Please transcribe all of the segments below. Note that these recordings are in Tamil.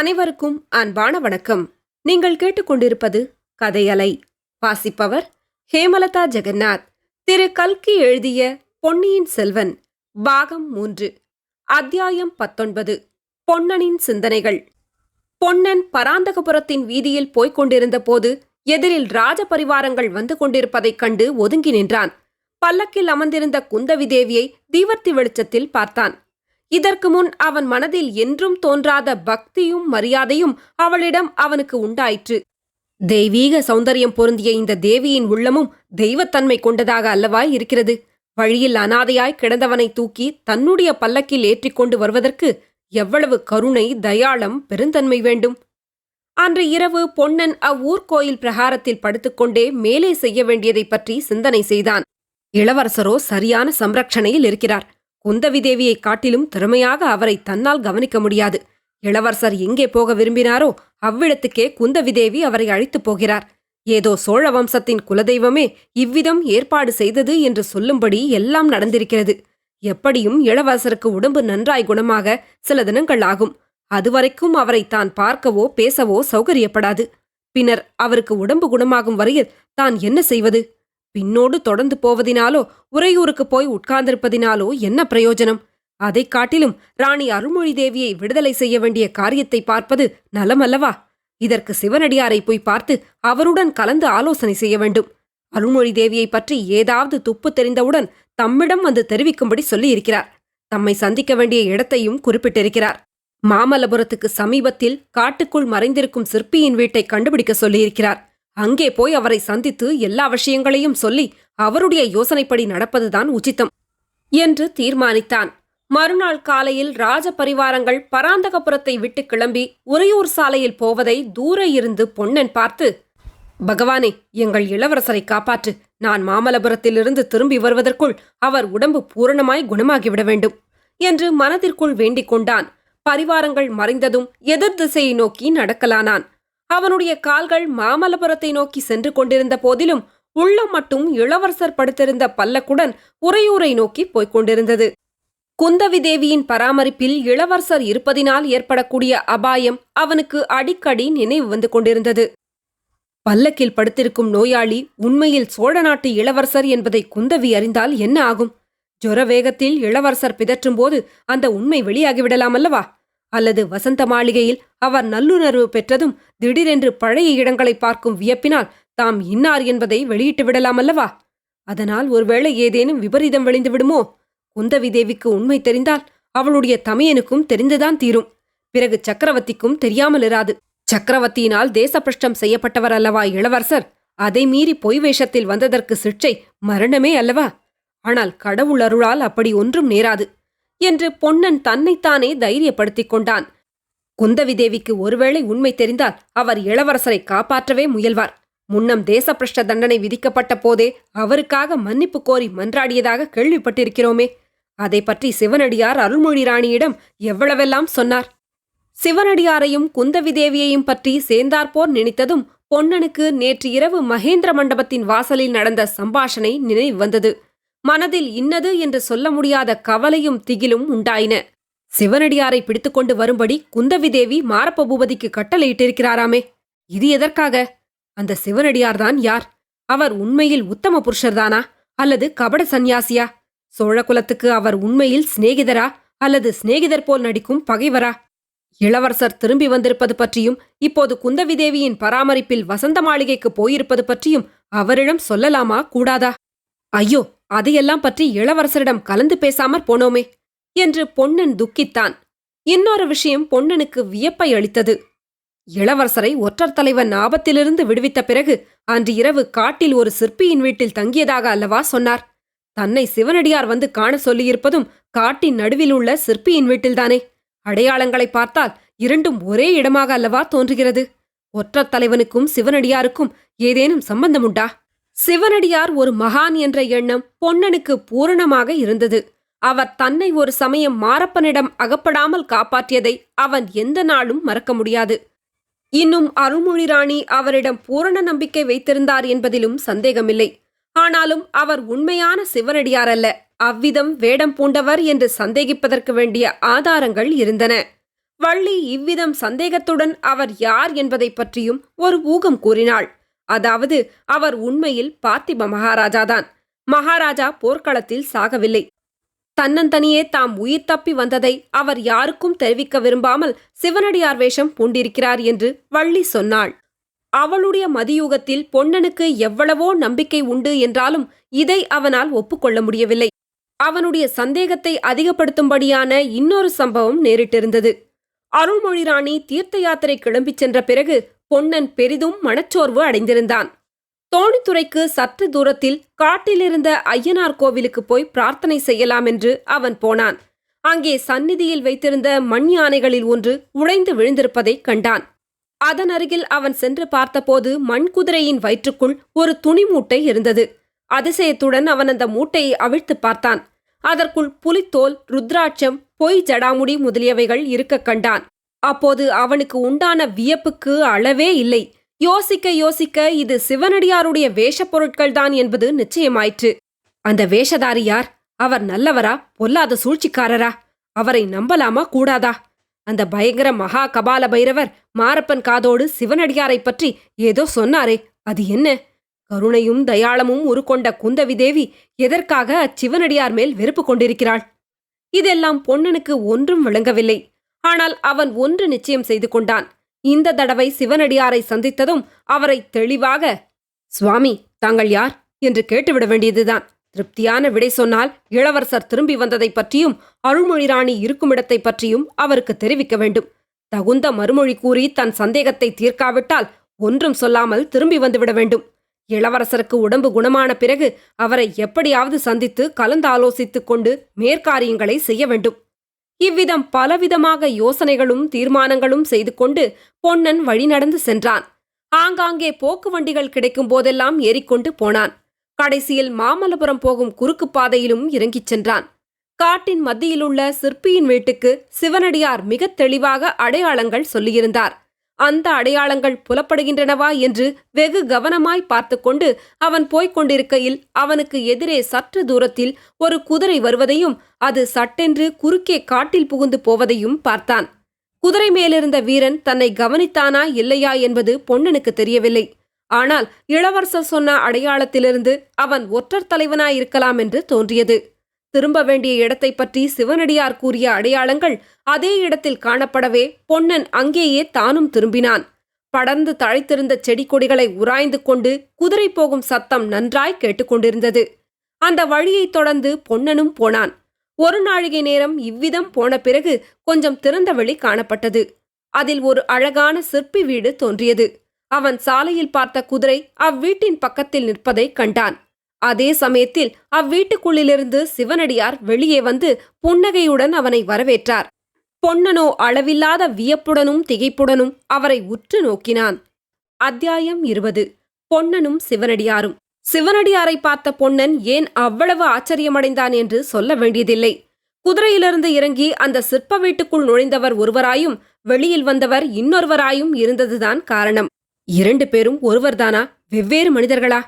அனைவருக்கும் அன்பான வணக்கம். நீங்கள் கேட்டுக்கொண்டிருப்பது கதையலை வாசிப்பவர் ஹேமலதா ஜெகநாத். திரு கல்கி எழுதிய பொன்னியின் செல்வன் பாகம் மூன்று அத்தியாயம் பத்தொன்பது பொன்னனின் சிந்தனைகள். பொன்னன் பராந்தகபுரத்தின் வீதியில் போய்க் கொண்டிருந்த போது எதிரில் ராஜபரிவாரங்கள் வந்து கொண்டிருப்பதைக் கண்டு ஒதுங்கி நின்றான். பல்லக்கில் அமர்ந்திருந்த குந்தவி தேவியை தீவர்த்தி வெளிச்சத்தில் பார்த்தான். இதற்கு முன் அவன் மனதில் என்றும் தோன்றாத பக்தியும் மரியாதையும் அவளிடம் அவனுக்கு உண்டாயிற்று. தெய்வீக சௌந்தரியம் பொருந்திய இந்த தேவியின் உள்ளமும் தெய்வத்தன்மை கொண்டதாக அல்லவா இருக்கிறது. வழியில் அனாதையாய் கிடந்தவனை தூக்கி தன்னுடைய பல்லக்கில் ஏற்றிக்கொண்டு வருவதற்கு எவ்வளவு கருணை தயாளம் பெருந்தன்மை வேண்டும். அன்று இரவு பொன்னன் அவ்வூர் கோயில் பிரகாரத்தில் படுத்துக்கொண்டே மேலே செய்ய வேண்டியதைப் பற்றி சிந்தனை செய்தான். இளவரசரோ சரியான சம்ரக்ஷணையில் இருக்கிறார். குந்தவி தேவியை காட்டிலும் திறமையாக அவரை தன்னால் கவனிக்க முடியாது. இளவரசர் எங்கே போக விரும்பினாரோ அவ்விடத்துக்கே குந்தவி தேவி அவரை அழைத்துப் போகிறார். ஏதோ சோழ வம்சத்தின் குலதெய்வமே இவ்விதம் ஏற்பாடு செய்தது என்று சொல்லும்படி எல்லாம் நடந்திருக்கிறது. எப்படியும் இளவரசருக்கு உடம்பு நன்றாய் குணமாக சில தினங்கள் ஆகும். அதுவரைக்கும் அவரை தான் பார்க்கவோ பேசவோ சௌகரியப்படாது. பின்னர் அவருக்கு உடம்பு குணமாகும் வரையில் தான் என்ன செய்வது? பின்னோடு தொடர்ந்து போவதினாலோ உறையூருக்கு போய் உட்கார்ந்திருப்பதினாலோ என்ன பிரயோஜனம்? அதைக் காட்டிலும் ராணி அருள்மொழி தேவியை விடுதலை செய்ய வேண்டிய காரியத்தை பார்ப்பது நலமல்லவா இதற்கு சிவனடியாரை போய் பார்த்து அவருடன் கலந்து ஆலோசனை செய்ய வேண்டும். அருள்மொழி தேவியை பற்றி ஏதாவது துப்பு தெரிந்தவுடன் தம்மிடம் வந்து தெரிவிக்கும்படி சொல்லியிருக்கிறார். தம்மை சந்திக்க வேண்டிய இடத்தையும் குறிப்பிட்டிருக்கிறார். மாமல்லபுரத்துக்கு சமீபத்தில் காட்டுக்குள் மறைந்திருக்கும் சிற்பியின் வீட்டை கண்டுபிடிக்க சொல்லியிருக்கிறார். அங்கே போய் அவரை சந்தித்து எல்லா விஷயங்களையும் சொல்லி அவருடைய யோசனைப்படி நடப்பதுதான் உச்சித்தம் என்று தீர்மானித்தான். மறுநாள் காலையில் ராஜ பரிவாரங்கள் பராந்தகபுரத்தை விட்டு கிளம்பி உறையூர் சாலையில் போவதை தூர இருந்து பொன்னன் பார்த்து பகவானே எங்கள் இளவரசரை காப்பாற்று. நான் மாமல்லபுரத்திலிருந்து திரும்பி வருவதற்குள் அவர் உடம்பு பூரணமாய் குணமாகிவிட வேண்டும் என்று மனதிற்குள் வேண்டிக் கொண்டான். பரிவாரங்கள் மறைந்ததும் எதிர் திசையை நோக்கி நடக்கலானான். அவனுடைய கால்கள் மாமல்லபுரத்தை நோக்கி சென்று கொண்டிருந்த போதிலும் உள்ளம் மட்டும் இளவரசர் படுத்திருந்த பல்லக்குடன் உறையூரை நோக்கி போய்க் கொண்டிருந்தது. குந்தவி தேவியின் பராமரிப்பில் இளவரசர் இருப்பதினால் ஏற்படக்கூடிய அபாயம் அவனுக்கு அடிக்கடி நினைவு வந்து கொண்டிருந்தது. பல்லக்கில் படுத்திருக்கும் நோயாளி உண்மையில் சோழ நாட்டு இளவரசர் என்பதை குந்தவி அறிந்தால் என்ன ஆகும்? ஜொர வேகத்தில் இளவரசர் பிதற்றும்போது அந்த உண்மை வெளியாகிவிடலாம் அல்லவா அல்லது வசந்த மாளிகையில் அவர் நல்லுணர்வு பெற்றதும் திடீரென்று பழைய இடங்களை பார்க்கும் வியப்பினால் தாம் இன்னார் என்பதை வெளியிட்டு விடலாம் அல்லவா? அதனால் ஒருவேளை ஏதேனும் விபரீதம் விளைந்து விடுமோ? குந்தவி தேவிக்கு உண்மை தெரிந்தால் அவளுடைய தமையனுக்கும் தெரிந்துதான் தீரும். பிறகு சக்கரவர்த்திக்கும் தெரியாமல் இராது. சக்கரவர்த்தியினால் தேசபிரஷ்டம் செய்யப்பட்டவர் அல்லவா இளவரசர்? அதை மீறி பொய் வேஷத்தில் வந்ததற்கு சிற்றை மரணமே அல்லவா? ஆனால் கடவுள் அருளால் அப்படி ஒன்றும் நேராது. என்று பொன்னன் தன்னைத்தானே தைரியப்படுத்திக் கொண்டான். குந்தவி தேவிக்கு ஒருவேளை உண்மை தெரிந்தால் அவர் இளவரசரை காப்பாற்றவே முயல்வார். முன்னம் தேசப்பிரஷ்ட தண்டனை விதிக்கப்பட்ட போதே அவருக்காக மன்னிப்பு கோரி மன்றாடியதாக கேள்விப்பட்டிருக்கிறோமே. அதை பற்றி சிவனடியார் அருள்மொழி ராணியிடம் எவ்வளவெல்லாம் சொன்னார்? சிவனடியாரையும் குந்தவி தேவியையும் பற்றி சேர்ந்தாற்போர் நினைத்ததும் பொன்னனுக்கு நேற்று இரவு மகேந்திர மண்டபத்தின் வாசலில் நடந்த சம்பாஷணை நினைவு வந்தது. மனதில் இன்னது என்று சொல்ல முடியாத கவலையும் திகிலும் உண்டாயின. சிவனடியாரை பிடித்துக்கொண்டு வரும்படி குந்தவி தேவி மாரப்ப பூபதிக்கு கட்டளையிட்டிருக்கிறாராமே. இது எதற்காக? அந்த சிவனடியார்தான் யார்? அவர் உண்மையில் உத்தம புருஷர்தானா? அல்லது கபட சந்நியாசியா? சோழகுலத்துக்கு அவர் உண்மையில் சிநேகிதரா? அல்லது சிநேகிதர் போல் நடிக்கும் பகைவரா? இளவரசர் திரும்பி வந்திருப்பது பற்றியும் இப்போது குந்தவி தேவியின் பராமரிப்பில் வசந்த மாளிகைக்கு போயிருப்பது பற்றியும் அவரிடம் சொல்லலாமா? கூடாதா? ஐயோ! அதையெல்லாம் பற்றி இளவரசரிடம் கலந்து பேசாமற் போனோமே என்று பொன்னன் துக்கித்தான். இன்னொரு விஷயம் பொன்னனுக்கு வியப்பை அளித்தது. இளவரசரை ஒற்றர் தலைவன் ஆபத்திலிருந்து விடுவித்த பிறகு அன்று இரவு காட்டில் ஒரு சிற்பியின் வீட்டில் தங்கியதாக அல்லவா சொன்னார். தன்னை சிவனடியார் வந்து காண சொல்லியிருப்பதும் காட்டின் நடுவில் உள்ள சிற்பியின் வீட்டில்தானே. அடையாளங்களை பார்த்தால் இரண்டும் ஒரே இடமாக அல்லவா தோன்றுகிறது. ஒற்றர் தலைவனுக்கும் சிவனடியாருக்கும் ஏதேனும் சம்பந்தமுண்டா? சிவனடியார் ஒரு மகான் என்ற எண்ணம் பொன்னனுக்கு பூரணமாக இருந்தது. அவர் தன்னை ஒரு சமயம் மாரப்பனிடம் அகப்படாமல் காப்பாற்றியதை அவன் எந்த நாளும் மறக்க முடியாது. இன்னும் அருள்மொழி ராணி அவரிடம் பூரண நம்பிக்கை வைத்திருந்தார் என்பதிலும் சந்தேகமில்லை. ஆனாலும் அவர் உண்மையான சிவனடியார் அல்ல. அவ்விதம் வேடம் பூண்டவர் என்று சந்தேகிப்பதற்கு வேண்டிய ஆதாரங்கள் இருந்தன. வள்ளி இவ்விதம் சந்தேகத்துடன் அவர் யார் என்பதைப் பற்றியும் ஒரு ஊகம் கூறினாள். அதாவது அவர் உண்மையில் பார்த்திப மகாராஜாதான். மகாராஜா போர்க்களத்தில் சாகவில்லை. தன்னந்தனியே தாம் உயிர் தப்பி வந்ததை அவர் யாருக்கும் தெரிவிக்க விரும்பாமல் சிவனடியார் வேஷம் பூண்டிருக்கிறார் என்று வள்ளி சொன்னாள். அவளுடைய மதியூகத்தில் பொன்னனுக்கு எவ்வளவோ நம்பிக்கை உண்டு என்றாலும் இதை அவனால் ஒப்புக்கொள்ள முடியவில்லை. அவனுடைய சந்தேகத்தை அதிகப்படுத்தும்படியான இன்னொரு சம்பவம் நேரிட்டிருந்தது. அருள்மொழிராணி தீர்த்த யாத்திரை கிளம்பிச் சென்ற பிறகு பொன்னன் பெரிதும் மனச்சோர்வு அடைந்திருந்தான். தோணித்துறைக்கு சற்று தூரத்தில் காட்டிலிருந்த ஐயனார் கோவிலுக்கு போய் பிரார்த்தனை செய்யலாம் என்று அவன் போனான். அங்கே சந்நிதியில் வைத்திருந்த மண் யானைகளில் ஒன்று உடைந்து விழுந்திருப்பதைக் கண்டான். அதன் அருகில் அவன் சென்று பார்த்தபோது மண் குதிரையின் வயிற்றுக்குள் ஒரு துணி மூட்டை இருந்தது. அதிசயத்துடன் அவன் அந்த மூட்டையை அவிழ்த்து பார்த்தான். அதற்குள் புலித்தோல் ருத்ராட்சம் பொய் ஜடாமுடி முதலியவைகள் இருக்கக் கண்டான். அப்போது அவனுக்கு உண்டான வியப்புக்கு அளவே இல்லை. யோசிக்க யோசிக்க இது சிவனடியாருடைய வேஷப் பொருட்கள்தான் என்பது நிச்சயமாயிற்று. அந்த வேஷதாரி யார்? அவர் நல்லவரா? பொல்லாத சூழ்ச்சிக்காரரா? அவரை நம்பலாமா? கூடாதா? அந்த பயங்கர மகா கபால பைரவர் மாரப்பன் காதோடு சிவனடியாரைப் பற்றி ஏதோ சொன்னாரே அது என்ன? கருணையும் தயாளமும் உருக்கொண்ட குந்தவி தேவி எதற்காக அச்சிவனடியார் மேல் வெறுப்பு கொண்டிருக்கிறாள்? இதெல்லாம் பொன்னனுக்கு ஒன்றும் விளங்கவில்லை. ஆனால் அவன் ஒன்று நிச்சயம் செய்து கொண்டான். இந்த தடவை சிவனடியாரை சந்தித்ததும் அவரை தெளிவாக சுவாமி தாங்கள் யார்? என்று கேட்டுவிட வேண்டியதுதான். திருப்தியான விடை சொன்னால் இளவரசர் திரும்பி வந்ததைப் பற்றியும் அருள்மொழிராணி இருக்குமிடத்தை பற்றியும் அவருக்கு தெரிவிக்க வேண்டும். தகுந்த மறுமொழி கூறி தன் சந்தேகத்தை தீர்க்காவிட்டால் ஒன்றும் சொல்லாமல் திரும்பி வந்துவிட வேண்டும். இளவரசருக்கு உடம்பு குணமான பிறகு அவரை எப்படியாவது சந்தித்து கலந்தாலோசித்துக் கொண்டு மேற்காரியங்களை செய்ய வேண்டும். இவ்விதம் பலவிதமாக யோசனைகளும் தீர்மானங்களும் செய்து கொண்டு பொன்னன் வழிநடந்து சென்றான். ஆங்காங்கே போக்கு வண்டிகள் கிடைக்கும் போதெல்லாம் ஏறிக்கொண்டு போனான். கடைசியில் மாமல்லபுரம் போகும் குறுக்கு பாதையிலும் இறங்கிச் சென்றான். காட்டின் மத்தியிலுள்ள சிற்பியின் வீட்டுக்கு சிவனடியார் மிகத் தெளிவாக அடையாளங்கள் சொல்லியிருந்தார். அந்த அடையாளங்கள் புலப்படுகின்றனவா என்று வெகு கவனமாய் பார்த்து கொண்டு அவன் போய்க் கொண்டிருக்கையில் அவனுக்கு எதிரே சற்று தூரத்தில் ஒரு குதிரை வருவதையும் அது சட்டென்று குறுக்கே காட்டில் புகுந்து போவதையும் பார்த்தான். குதிரை மேலிருந்த வீரன் தன்னை கவனித்தானா இல்லையா என்பது பொன்னனுக்கு தெரியவில்லை. ஆனால் இளவரசர் சொன்ன அடையாளத்திலிருந்து அவன் ஒற்றர் தலைவனாயிருக்கலாம் என்று தோன்றியது. திரும்ப வேண்டிய இடத்தைப் பற்றி சிவனடியார் கூறிய அடையாளங்கள் அதே இடத்தில் காணப்படவே பொன்னன் அங்கேயே தானும் திரும்பினான். படர்ந்து தழைத்திருந்த செடி கொடிகளை உராய்ந்து கொண்டு குதிரை போகும் சத்தம் நன்றாய் கேட்டுக்கொண்டிருந்தது. அந்த வழியைத் தொடர்ந்து பொன்னனும் போனான். ஒரு நாழிகை நேரம் இவ்விதம் போன பிறகு கொஞ்சம் திறந்த வழி காணப்பட்டது. அதில் ஒரு அழகான சிற்பி வீடு தோன்றியது. அவன் சாலையில் பார்த்த குதிரை அவ்வீட்டின் பக்கத்தில் நிற்பதைக் கண்டான். அதே சமயத்தில் அவ்வீட்டுக்குள்ளிலிருந்து சிவனடியார் வெளியே வந்து புன்னகையுடன் அவனை வரவேற்றார். பொன்னனோ அளவில்லாத வியப்புடனும் திகைப்புடனும் அவரை உற்று நோக்கினான். அத்தியாயம் இருபது. பொன்னனும் சிவனடியாரும். சிவனடியாரை பார்த்த பொன்னன் ஏன் அவ்வளவு ஆச்சரியமடைந்தான் என்று சொல்ல வேண்டியதில்லை. குதிரையிலிருந்து இறங்கி அந்த சிற்ப வீட்டுக்குள் நுழைந்தவர் ஒருவராயும் வெளியில் வந்தவர் இன்னொருவராயும் இருந்ததுதான் காரணம். இரண்டு பேரும் ஒருவர்தானா? வெவ்வேறு மனிதர்களா?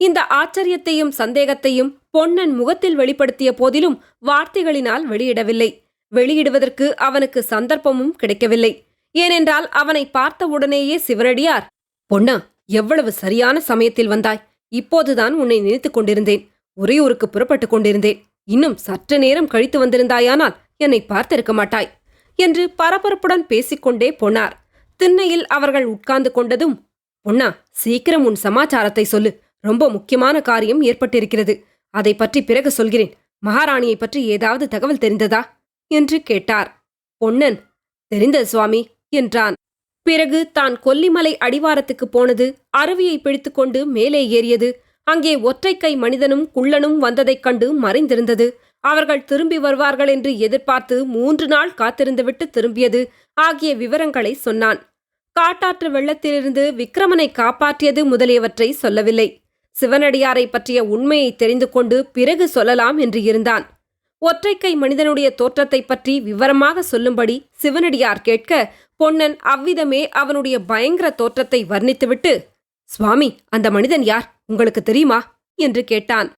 இந்த ஆச்சரியத்தையும் சந்தேகத்தையும் பொன்னன் முகத்தில் வெளிப்படுத்திய போதிலும் வார்த்தைகளினால் வெளியிடவில்லை. வெளியிடுவதற்கு அவனுக்கு சந்தர்ப்பமும் கிடைக்கவில்லை. ஏனென்றால் அவனை பார்த்தவுடனேயே சிவரடியார் பொன்னா எவ்வளவு சரியான சமயத்தில் வந்தாய். இப்போதுதான் உன்னை நினைத்துக் கொண்டிருந்தேன். உறையூருக்கு புறப்பட்டுக் கொண்டிருந்தேன். இன்னும் சற்று நேரம் கழித்து வந்திருந்தாயானால் என்னை பார்த்திருக்க மாட்டாய் என்று பரபரப்புடன் பேசிக்கொண்டே போனார். திண்ணையில் அவர்கள் உட்கார்ந்து கொண்டதும் பொன்னா சீக்கிரம் உன் சமாச்சாரத்தை சொல்லு. ரொம்ப முக்கியமான காரியம் ஏற்பட்டிருக்கிறது. அதை பற்றி பிறகு சொல்கிறேன். மகாராணியை பற்றி ஏதாவது தகவல் தெரிந்ததா? என்று கேட்டார். பொன்னன் தெரிந்தது சுவாமி என்றான். பிறகு தான் கொல்லிமலை அடிவாரத்துக்கு போனது அருவியை பிடித்துக்கொண்டு மேலே ஏறியது. அங்கே ஒற்றைக்கை மனிதனும் குள்ளனும் வந்ததைக் கண்டு மறைந்திருந்தது. அவர்கள் திரும்பி வருவார்கள் என்று எதிர்பார்த்து மூன்று நாள் காத்திருந்துவிட்டு திரும்பியது ஆகிய விவரங்களை சொன்னான். காட்டாற்று வெள்ளத்திலிருந்து விக்ரமனை காப்பாற்றியது முதலியவற்றை சொல்லவில்லை. சிவனடியாரை பற்றிய உண்மையை தெரிந்து கொண்டு பிறகு சொல்லலாம் என்று இருந்தான். ஒற்றைக்கை மனிதனுடைய தோற்றத்தைப் பற்றி விவரமாக சொல்லும்படி சிவனடியார் கேட்க பொன்னன் அவ்விதமே அவனுடைய பயங்கர தோற்றத்தை வர்ணித்துவிட்டு சுவாமி அந்த மனிதன் யார்? உங்களுக்கு தெரியுமா? என்று கேட்டான்.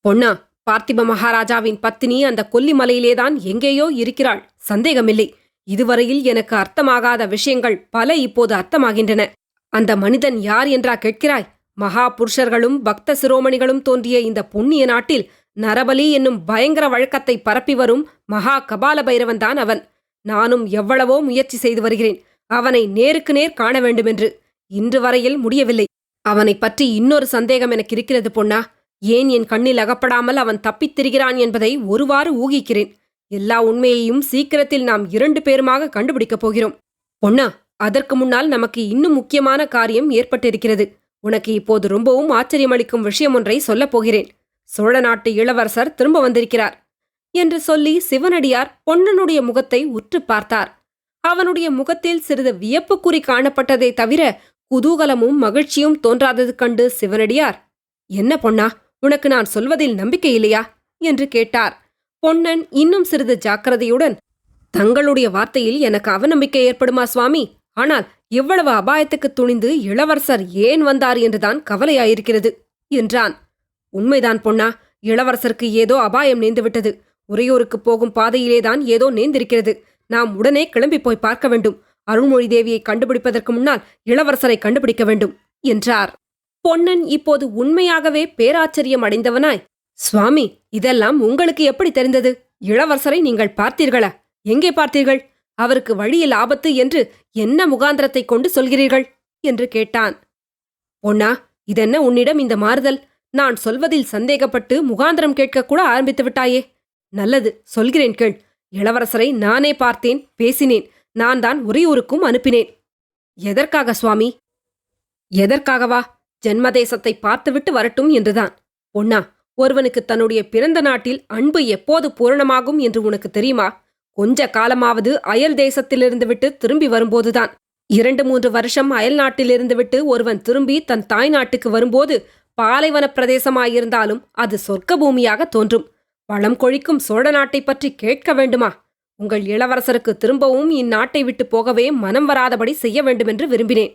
பொன்னா பார்த்திப மகாராஜாவின் பத்தினி அந்த கொல்லிமலையிலேதான் எங்கேயோ இருக்கிறாள். சந்தேகமில்லை. இதுவரையில் எனக்கு அர்த்தமாகாத விஷயங்கள் பல இப்போது அர்த்தமாகின்றன. அந்த மனிதன் யார் என்றா கேட்கிறாய்? மகா புருஷர்களும் பக்த சிரோமணிகளும் தோன்றிய இந்த புண்ணிய நாட்டில் நரபலி என்னும் பயங்கர வழக்கத்தை பரப்பி வரும் மகா கபால பைரவன்தான் அவன். நானும் எவ்வளவோ முயற்சி செய்து வருகிறேன். அவனை நேருக்கு நேர் காண வேண்டுமென்று. இன்று வரையில் முடியவில்லை. அவனைப் பற்றி இன்னொரு சந்தேகம் எனக்கு இருக்கிறது பொன்னா. ஏன் என் கண்ணில் அகப்படாமல் அவன் தப்பித் திரிகிறான் என்பதை ஒருவாறு ஊகிக்கிறேன். எல்லா உண்மையையும் சீக்கிரத்தில் நாம் இரண்டு பேருமாக கண்டுபிடிக்கப் போகிறோம். பொன்னா அதற்கு முன்னால் நமக்கு இன்னும் முக்கியமான காரியம் ஏற்பட்டிருக்கிறது. உனக்கு இப்போது ரொம்பவும் ஆச்சரியமளிக்கும் விஷயம் ஒன்றை சொல்லப் போகிறேன். சோழ நாட்டு இளவரசர் திரும்ப வந்திருக்கிறார் என்று சொல்லி சிவனடியார் பொன்னனுடைய முகத்தை உற்று பார்த்தார். அவனுடைய முகத்தில் சிறிது வியப்புக்குறி காணப்பட்டதை தவிர குதூகலமும் மகிழ்ச்சியும் தோன்றாதது கண்டு சிவனடியார் என்ன பொன்னா உனக்கு நான் சொல்வதில் நம்பிக்கை இல்லையா? என்று கேட்டார். பொன்னன் இன்னும் சிறிது ஜாக்கிரதையுடன் தங்களுடைய வார்த்தையில் எனக்கு அவநம்பிக்கை ஏற்படுமா சுவாமி? ஆனால் இவ்வளவு அபாயத்துக்கு துணிந்து இளவரசர் ஏன் வந்தார் என்றுதான் கவலையாயிருக்கிறது என்றான். உண்மைதான் பொன்னா இளவரசருக்கு ஏதோ அபாயம் நேர்ந்துவிட்டது உறையூருக்கு போகும் பாதையிலேதான் ஏதோ நேர்ந்திருக்கிறது நாம் உடனே கிளம்பி போய் பார்க்க வேண்டும். அருள்மொழி தேவியை கண்டுபிடிப்பதற்கு முன்னால் இளவரசரை கண்டுபிடிக்க வேண்டும் என்றார். பொன்னன் இப்போது உண்மையாகவே பேராச்சரியம் அடைந்தவனாய். சுவாமி இதெல்லாம் உங்களுக்கு எப்படி தெரிந்தது? இளவரசரை நீங்கள் பார்த்தீர்களா? எங்கே பார்த்தீர்கள்? அவருக்கு வழியில் ஆபத்து என்று என்ன முகாந்திரத்தை கொண்டு சொல்கிறீர்கள்? என்று கேட்டான். பொன்னா இதென்ன உன்னிடம் இந்த மாறுதல்? நான் சொல்வதில் சந்தேகப்பட்டு முகாந்திரம் கேட்கக்கூட ஆரம்பித்து விட்டாயே. நல்லது சொல்கிறேன் கேள். இளவரசரை நானே பார்த்தேன் பேசினேன். நான் தான் உறையூருக்கும் அனுப்பினேன். எதற்காக சுவாமி? எதற்காகவா? ஜென்மதேசத்தை பார்த்துவிட்டு வரட்டும் என்றுதான். பொன்னா ஒருவனுக்கு தன்னுடைய பிறந்த நாட்டில் அன்பு எப்போது பூரணமாகும் என்று உனக்கு தெரியுமா? கொஞ்ச காலமாவது அயல் தேசத்திலிருந்து விட்டு திரும்பி வரும்போதுதான். இரண்டு மூன்று வருஷம் அயல் நாட்டிலிருந்து விட்டு ஒருவன் திரும்பி தன் தாய் நாட்டுக்கு வரும்போது பாலைவன பிரதேசமாயிருந்தாலும் அது சொர்க்க பூமியாக தோன்றும். வளம் கொழிக்கும் சோழ நாட்டை பற்றி கேட்க வேண்டுமா? உங்கள் இளவரசருக்கு திரும்பவும் இந்நாட்டை விட்டு போகவே மனம் வராதபடி செய்ய வேண்டுமென்று விரும்பினேன்.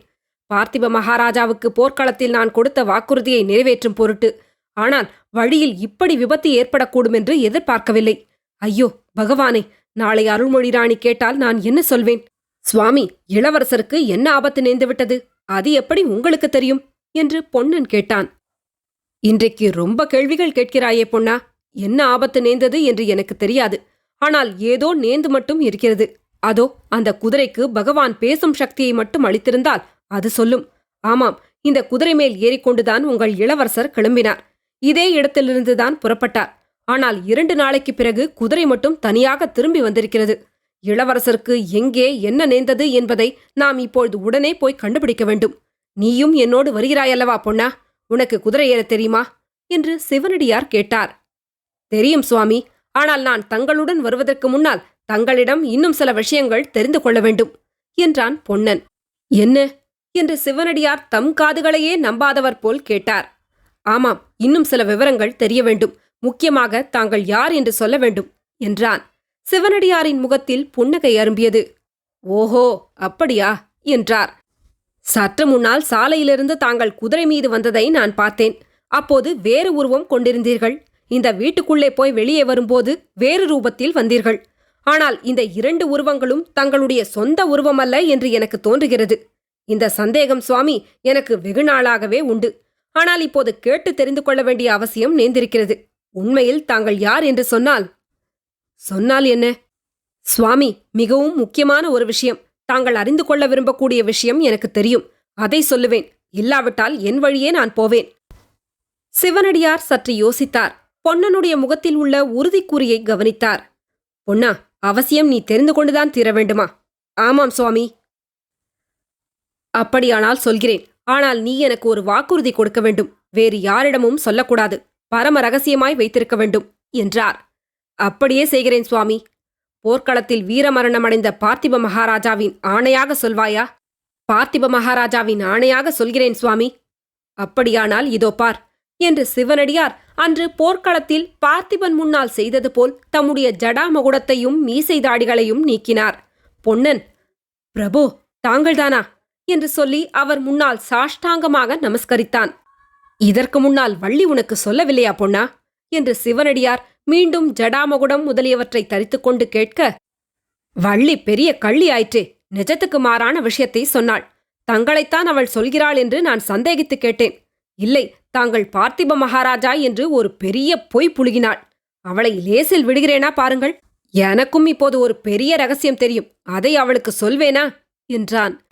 பார்த்திப மகாராஜாவுக்கு போர்க்களத்தில் நான் கொடுத்த வாக்குறுதியை நிறைவேற்றும் பொருட்டு. ஆனால் வழியில் இப்படி விபத்து ஏற்படக்கூடும் என்று எதிர்பார்க்கவில்லை. ஐயோ பகவானே நாளை அருள்மொழி ராணி கேட்டால் நான் என்ன சொல்வேன்? சுவாமி இளவரசருக்கு என்ன ஆபத்து நேர்ந்து விட்டது அது எப்படி உங்களுக்கு தெரியும்? என்று பொன்னன் கேட்டான். இன்றைக்கு ரொம்ப கேள்விகள் கேட்கிறாயே பொன்னா என்ன ஆபத்து நேர்ந்தது என்று எனக்கு தெரியாது. ஆனால் ஏதோ நேர்ந்து மட்டும் இருக்கிறது. அதோ அந்த குதிரைக்கு பகவான் பேசும் சக்தியை மட்டும் அளித்திருந்தால் அது சொல்லும். ஆமாம் இந்த குதிரை மேல் ஏறிக்கொண்டுதான் உங்கள் இளவரசர் கிளம்பினார். இதே இடத்திலிருந்துதான் புறப்பட்டார். ஆனால் இரண்டு நாளைக்கு பிறகு குதிரை மட்டும் தனியாக திரும்பி வந்திருக்கிறது. இளவரசருக்கு எங்கே என்ன நேர்ந்தது என்பதை நாம் இப்பொழுது உடனே போய் கண்டுபிடிக்க வேண்டும். நீயும் என்னோடு வருகிறாயல்லவா பொன்னா? உனக்கு குதிரை ஏற தெரியுமா? என்று சிவனடியார் கேட்டார். தெரியும் சுவாமி. ஆனால் நான் தங்களுடன் வருவதற்கு முன்னால் தங்களிடம் இன்னும் சில விஷயங்கள் தெரிந்து கொள்ள வேண்டும் என்றான் பொன்னன். என்ன? என்று சிவனடியார் தம் காதுகளையே நம்பாதவர் போல் கேட்டார். ஆமாம் இன்னும் சில விவரங்கள் தெரிய வேண்டும். முக்கியமாக தாங்கள் யார் என்று சொல்ல வேண்டும் என்றான். சிவனடியாரின் முகத்தில் புன்னகை அரும்பியது. ஓஹோ அப்படியா என்றார். சற்று முன்னால் சாலையிலிருந்து தாங்கள் குதிரை மீது வந்ததை நான் பார்த்தேன். அப்போது வேறு உருவம் கொண்டிருந்தீர்கள். இந்த வீட்டுக்குள்ளே போய் வெளியே வரும்போது வேறு ரூபத்தில் வந்தீர்கள். ஆனால் இந்த இரண்டு உருவங்களும் தங்களுடைய சொந்த உருவமல்ல என்று எனக்கு தோன்றுகிறது. இந்த சந்தேகம் சுவாமி எனக்கு வெகுநாளாகவே உண்டு. ஆனால் இப்போது கேட்டு தெரிந்து கொள்ள வேண்டிய அவசியம் நேர்ந்திருக்கிறது. உண்மையில் தாங்கள் யார் என்று சொன்னால் சொன்னால் என்ன? சுவாமி மிகவும் முக்கியமான ஒரு விஷயம். தாங்கள் அறிந்து கொள்ள விரும்பக்கூடிய விஷயம் எனக்கு தெரியும். அதை சொல்லுவேன். இல்லாவிட்டால் என் வழியே நான் போவேன். சிவனடியார் சற்று யோசித்தார். பொன்னனுடைய முகத்தில் உள்ள உறுதிக்கூறியை கவனித்தார். பொன்னா அவசியம் நீ தெரிந்து கொண்டுதான் தீர வேண்டுமா? ஆமாம் சுவாமி. அப்படியானால் சொல்கிறேன். ஆனால் நீ எனக்கு ஒரு வாக்குறுதி கொடுக்க வேண்டும். வேறு யாரிடமும் சொல்லக்கூடாது. பரம ரகசியமாய் வைத்திருக்க வேண்டும் என்றார். அப்படியே செய்கிறேன் சுவாமி. போர்க்களத்தில் வீரமரணமடைந்த பார்த்திப மகாராஜாவின் ஆணையாக சொல்வாயா? பார்த்திப மகாராஜாவின் ஆணையாக சொல்கிறேன் சுவாமி. அப்படியானால் இதோ பார் என்று சிவனடியார் அன்று போர்க்களத்தில் பார்த்திபன் முன்னால் செய்தது போல் தம்முடைய ஜடாமகுடத்தையும் மீசை தாடிகளையும் நீக்கினார். பொன்னன் பிரபு தாங்கள்தானா? என்று சொல்லி அவர் முன்னால் சாஷ்டாங்கமாக நமஸ்கரித்தான். இதற்கு முன்னால் வள்ளி உனக்கு சொல்லவில்லையா பொன்னா? என்று சிவனடியார் மீண்டும் ஜடாமகுடம் முதலியவற்றை தரித்துக்கொண்டு கேட்க வள்ளி பெரிய கள்ளி ஆயிற்றே. நிஜத்துக்கு மாறான விஷயத்தை சொன்னாள். தங்களைத்தான் அவள் சொல்கிறாள் என்று நான் சந்தேகித்து கேட்டேன். இல்லை தாங்கள் பார்த்திப மகாராஜா என்று ஒரு பெரிய பொய் புழுகினாள். அவளை லேசில் விடுகிறேனா பாருங்கள். எனக்கும் இப்போது ஒரு பெரிய ரகசியம் தெரியும். அதை அவளுக்கு சொல்வேனா? என்றான்.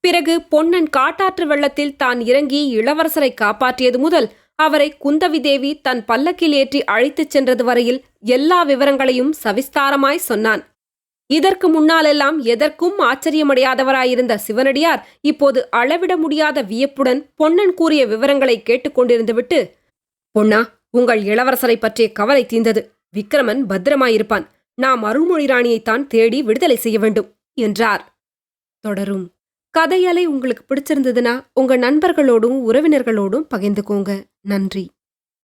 பிறகு பொன்னன் காட்டாற்று வெள்ளத்தில் தான் இறங்கி இளவரசரை காப்பாற்றியது முதல் அவரை குந்தவி தேவி தன் பல்லக்கில் ஏற்றி அழைத்துச் சென்றது வரையில் எல்லா விவரங்களையும் சவிஸ்தாரமாய் சொன்னான். இதற்கு முன்னாலெல்லாம் எதற்கும் ஆச்சரியமடையாதவராயிருந்த சிவனடியார் இப்போது அளவிட முடியாத வியப்புடன் பொன்னன் கூறிய விவரங்களை கேட்டுக்கொண்டிருந்துவிட்டு பொன்னா உங்கள் இளவரசரை பற்றிய கவலை தீர்ந்தது. விக்ரமன் பத்திரமாயிருப்பான். நாம் அருள்மொழி ராணியைத்தான் தேடி விடுதலை செய்ய வேண்டும் என்றார். தொடரும். கதையலை உங்களுக்கு பிடிச்சிருந்ததுன்னா உங்க நண்பர்களோடும் உறவினர்களோடும் பகிர்ந்துக்கோங்க. நன்றி.